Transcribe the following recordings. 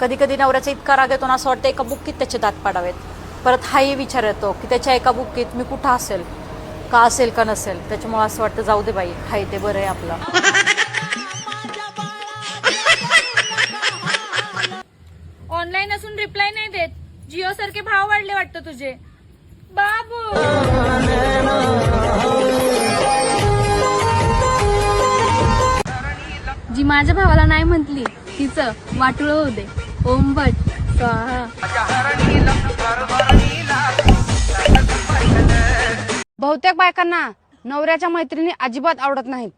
कधी कधी नवऱ्याचा इतका राग येतो ना असं वाटतं एका बुक्कीत त्याचे दात पाडावेत. परत हाही विचार येतो की त्याच्या एका बुक्कीत मी कुठं असेल? का असेल का नसेल? त्याच्यामुळे असं वाटतं जाऊ दे बाई हाय ते बरं आहे आपलं. ऑनलाईन असून रिप्लाय नाही देत. जिओ सारखे भाव वाढले वाटतं तुझे. बाबू! जी माझ्या भावाला नाही म्हटली तिचं वाटुळ होऊ दे. ओंबट स्वाहा. बहुतेक बायकांना नवऱ्याच्या मैत्रिणी अजिबात आवडत नाहीत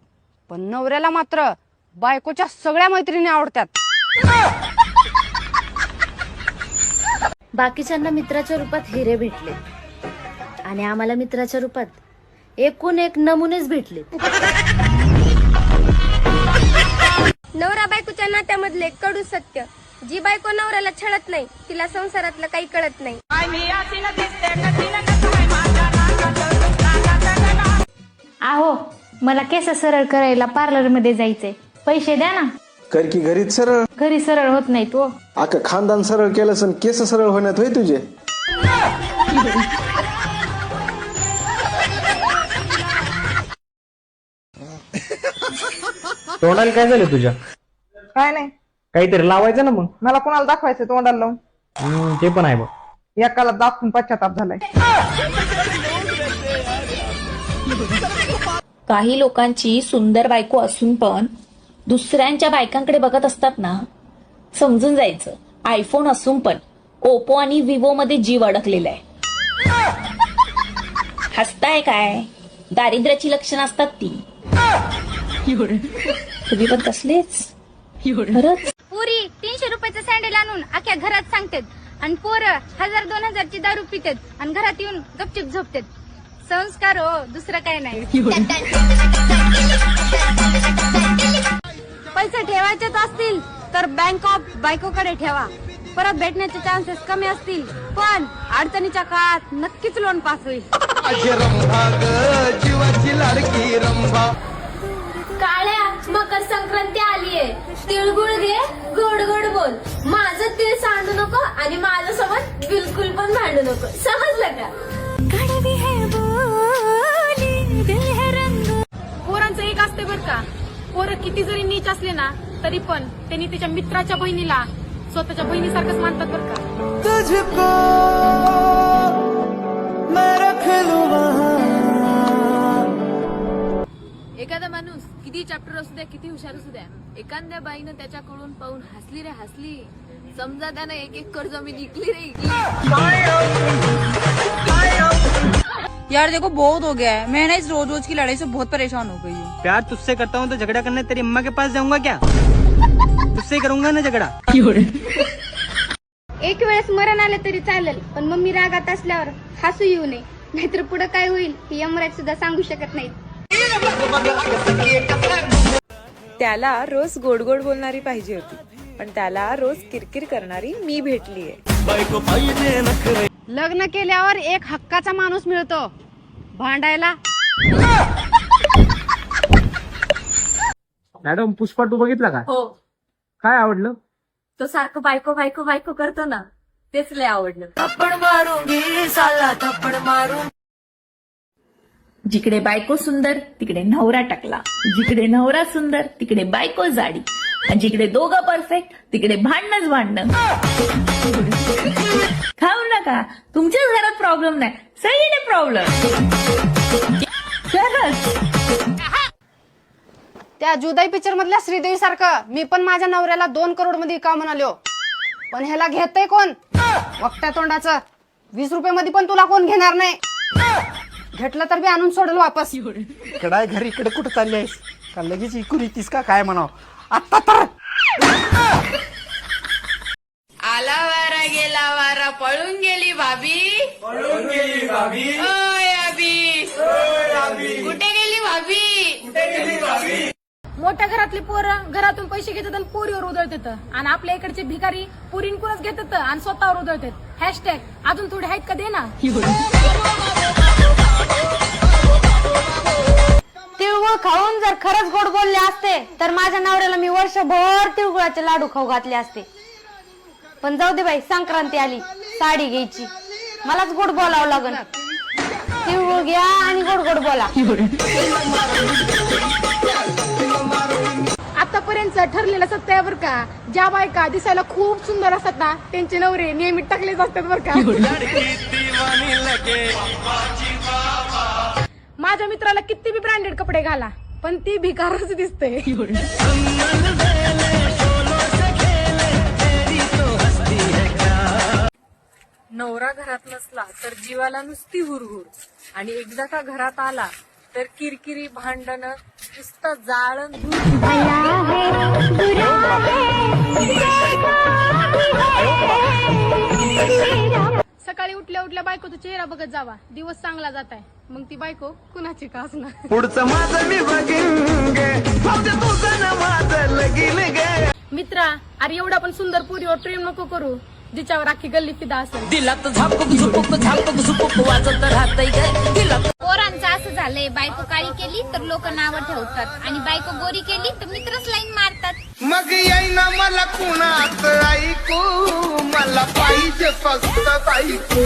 पण नवऱ्याला मात्र बायकोच्या सगळ्या मैत्रिणी आवडतात. बाकीच्यांना मित्राच्या रूपात हिरे भेटले आणि आम्हाला मित्राच्या रूपात एकूण एक नमुनेच भेटले. नवरा बायकोच्या नात्यामधले कडू सत्य. जी बायको नवऱ्याला छळत नाही तिला संसारातलं काही कळत नाही. आहो मला केस सरळ करायला पार्लरमध्ये जायचंय. पैसे द्या ना. कर की घरीच सरळ. घरी सरळ होत नाही तो अख्खं खानदान सरळ केलं सण केस सरळ होण्यात होय तुझे? तोंडाला काय झालं तुझ्या? काय नाही. काहीतरी लावायचं ना मग. मला कोणाला दाखवायचं तोंडाला लावून? हम्म, ते पण आहे बघ. एकाला दाखवून पश्चाताप झालाय. काही लोकांची सुंदर बायको असून पण दुसऱ्यांच्या बायकांकडे बघत असतात ना समजून जायचं. आयफोन असून पण ओप्पो आणि विवो मध्ये जीव अडकलेला आहे. हसताय काय? दारिद्र्याची लक्षणं असतात ती. तुम्ही पण कसलेच खरंच? सँडल आणून अख्ख्या घरात सांगतात. आणि पोरं हजार दोन हजारची दारू पितात आणि घरात येऊन गपचूप झोपतात. संस्कार हो दुसरं काय नाही. पैसे ठेवायचेच असतील तर बँक ऑफ बायकोकडे ठेवा. परत भेटण्याचे चान्सेस कमी असतील पण अडचणीच्या काळात नक्कीच लोन पास होईल. आलीये तिळगुळ घे गोड गोड बोल. माझं तिळ सांडू नको आणि माझ्या सोबत बिलकुल पण भांडू नको. समजलं का? पोरांचं एक असते बर का. पोरं किती जरी नीच असले ना तरी पण त्यांनी त्याच्या मित्राच्या बहिणीला स्वतःच्या बहिणीसारखंच मानतात बर का. एखादा माणूस किती चॅप्टर असू द्या किती हुशार असू द्या एखाद्या बाईनं त्याच्याकडून पाहून हसली रे हसली. समजा त्यानं एक एक कर जमीन इकली रे इकली. यार देखो बहुत हो गया है। मैं ना इस रोज रोज की लड़ाई से बहुत परेशान हो गई हूँ। प्यार तुझसे करता हूँ तो झगड़ा करने तेरी अम्मा के पास जाऊंगा क्या? तुझसे ही करूंगा ना झगड़ा? एक वेळेस मरण आलं तरी चालेल पण मम्मी रागात असल्यावर हसू येऊ नये. नाहीतर पुढे काय होईल हे यमराज सुद्धा सांगू शकत नाही त्याला रोज गोड गोड बोलणारी पाहिजे होती. पण त्याला रोज किरकिर करणारी मी भेटलीये लग्न केल्यावर एक हक्काचा माणूस मिळतो. भांडायला. मॅडम पुष्पा तू बघितला का? हो. काय आवडलं? तो सारखं बायको बायको बायको करतो ना तेच लय आवडलं. जिकडे बायको सुंदर तिकडे नवरा टाकला. जिकडे नवरा सुंदर तिकडे बायको जाडी. आणि जिकडे दोघं परफेक्ट तिकडे भांडणच भांडण. खाऊ नका. तुमच्याच घरात प्रॉब्लेम नाही. सगळीकडे प्रॉब्लेम त्या जुदाई पिक्चर मधल्या श्रीदेवी सारखं मी पण माझ्या नवऱ्याला दोन करोडमध्ये का म्हणालो. पण ह्याला घेतय कोण? वक्त्या तोंडाचं. वीस रुपये मध्ये पण तुला कोण घेणार नाही? घेतलं तर बी आणून सोडल वापस. कडाय घरी इकडे कुठं चालली आहेस? का लगेच इकून येतीस का? काय म्हणाव? आत्ता तर! आला वारा गेला वारा पळून गेली भाभी. पळून गेली भाभी. ओय अभी. कुठे गेली भाभी? मोठ्या घरातली पोरं घरातून पैसे घेतात आणि पोरीवर उधळतात. आणि आपल्या इकडचे भिकारी पोरींकडूनच घेतात आणि स्वतःवर उधळतात. हॅशटॅग अजून थोडे आहेत का दे ना तिळगुळ खाऊन जर खरंच गोड बोलले असते तर माझ्या नवऱ्याला मी वर्षभर तिळगुळाचे लाडू खाऊ घातले असते. पण जाऊ दे बाई संक्रांती आली साडी घ्यायची. मलाच गोड बोलावं लागल तिळगुळ घ्या आणि गोड गोड बोला. आतापर्यंत ठरलेलं सत्य आहे बरं का? ज्या बायका दिसायला खूप सुंदर असतात ना त्यांचे नवरे नियमित टाकलेच असतात बरं का? माझ्या मित्राला किती बी ब्रँडेड कपडे घाला पण ती भिकारच दिसते नवरा घरात नसला तर जीवाला नुसती हुरहुर आणि एकदा का घरात आला तर किरकिरी भांडण नुसतं जाळण सकाळी उठल्या उठल्या बायकोचा चेहरा बघत जावा. दिवस चांगला जात आहे मग ती बायको कुणाची का असणार? पुढचं माझं मी बघीन गे. जाऊ दे तुझं ना माझं लगीन गे. मित्रा अरे एवढा पण सुंदर पुरीवर प्रेम नको करू. जिच्यावर अख्खी गल्ली फिदा असेल. पोरांचं असं झालंय बायको काळी केली तर लोक नावं ठेवतात. आणि बायको गोरी केली तर मित्रच लाईन मारतात. मग येईना मला कुणात ऐकू? मला पाहिजे फक्त बायको.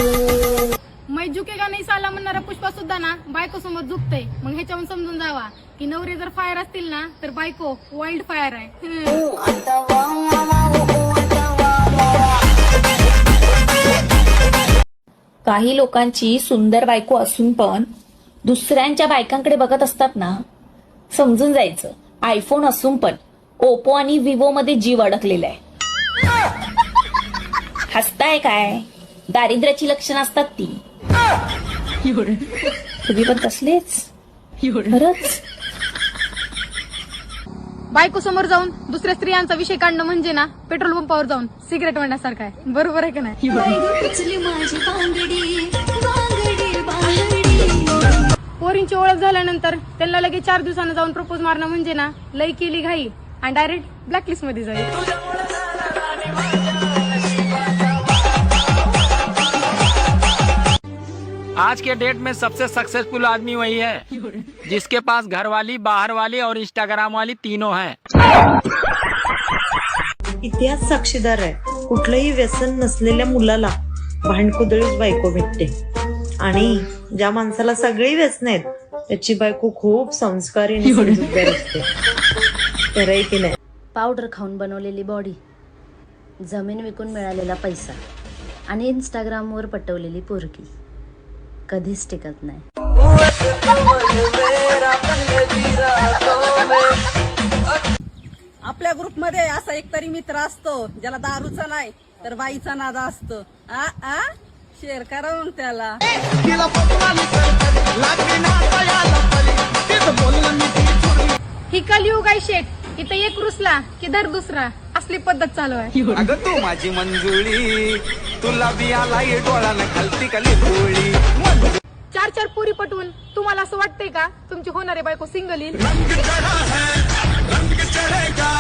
मै झुकेगा नाही साला म्हणणारा पुष्पा सुद्धा ना बायको समोर झुकतय. मग ह्याच्यावरून समजून जावा. की नवरे जर फायर असतील ना तर बायको वाईल्ड फायर आहे. काही लोकांची सुंदर बायको असून पण दुसऱ्यांच्या बायकांकडे बघत असतात ना समजून जायचं. आयफोन असून पण. ओप्पो आणि विवो मध्ये जीव अडकलेला आहे. हसताय काय? दारिद्र्याची लक्षणं असतात ती. तुम्ही पण तसलेच. खरंच. बायको समोर जाऊन दुसऱ्या स्त्रियांचा विषय काढणं म्हणजे ना पेट्रोल पंपावर जाऊन सिगरेट म्हणण्यासारखं आहे. बरोबर आहे का नाही? पोरींची ओळख झाल्यानंतर त्यांना लगेच चार दिवसानं जाऊन प्रपोज मारणं म्हणजे ना लई केली घाई. आणि डायरेक्ट ब्लॅकलिस्टमध्ये जाईल. आज के डेट में सबसे सक्सेसफुल आदमी वही है जिसके पास घर वाली बाहर वाली और इंस्टाग्राम वाली तीनों हैं। इतिहास साक्षीदार आहे. कुठलंही व्यसन नसलेल्या मुलाला भांडकुदळीच बायको भेटते. आणि ज्या माणसाला सगळी व्यसन आहेत त्याची बायको खूप संस्कारी असते खरं आहे की नाही? पावडर खाऊन बनवलेली बॉडी जमीन विकून मिळालेला पैसा आणि इंस्टाग्रामवर पटवलेली पोरगी कधीच टिकत नाही. आपल्या ग्रुपमध्ये असा एक तरी मित्र असतो ज्याला दारूचा नाही तर बाईचा नादा असतो. आ आ? शेअर करा मग त्याला. ही कलियुग आहे शेट इथं एक रुसला की धर दुसरा. असली पद्धत चालू आहे. अगं तू माझी मंजुळी. तुला बी आलाय डोळ्यानं खालती खाली गोळी चार चार पुरी पटवून तुम्हाला असं वाटतंय का? तुमची होणारी बायको सिंगल येईल. रंग चढा है. रंग चढेगा